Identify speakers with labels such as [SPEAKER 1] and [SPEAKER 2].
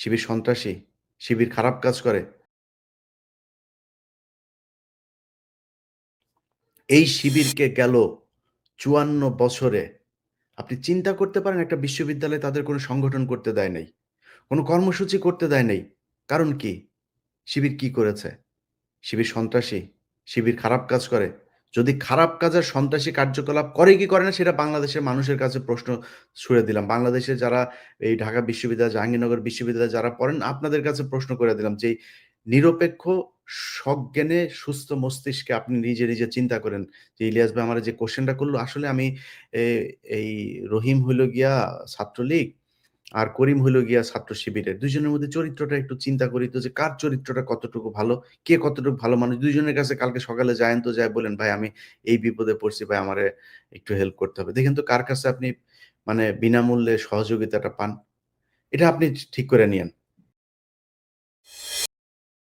[SPEAKER 1] শিবির সন্ত্রাসী, শিবির খারাপ কাজ করে। এই শিবিরকে গেল চুয়ান্ন বছরে। আপনি চিন্তা করতে পারেন, একটা বিশ্ববিদ্যালয়ে তাদের কোনো সংগঠন করতে দেয় নাই, কোনো কর্মসূচি করতে দেয় নাই। কারণ কি? শিবির কি করেছে? শিবির সন্ত্রাসী, শিবির খারাপ কাজ করে। যদি খারাপ কাজের সন্ত্রাসী কার্যকলাপ করে কি করে না, সেটা বাংলাদেশের মানুষের কাছে প্রশ্ন ছুড়ে দিলাম। বাংলাদেশে যারা এই ঢাকা বিশ্ববিদ্যালয়, জাহাঙ্গীরনগর বিশ্ববিদ্যালয়ে যারা পড়েন, আপনাদের কাছে প্রশ্ন করে দিলাম যে, নিরপেক্ষ সজ্ঞানে সুস্থ মস্তিষ্কে আপনি নিজে নিজে চিন্তা করেন যে, ইলিয়াস ভাই আমার যে কোশ্চেনটা করল, আসলে আমি এই রহিম হইল গিয়া ছাত্রলীগ আর করিম হইল গিয়া ছাত্র শিবিরের। দুজনের মধ্যে চরিত্রটা একটু চিন্তা করিত যে কার চরিত্রটা কতটুকু ভালো, কে কতটুকু ভালো মানুষ। দুজনের কাছে কালকে সকালে যায়েন তো যায় বলেন, ভাই, আমি এই বিপদে পড়ছি, ভাই, আমার একটু হেল্প করতে হবে। দেখেন তো কার কাছে আপনি মানে বিনামূল্যে সহযোগিতাটা পান। এটা আপনি ঠিক করে নিয়েন।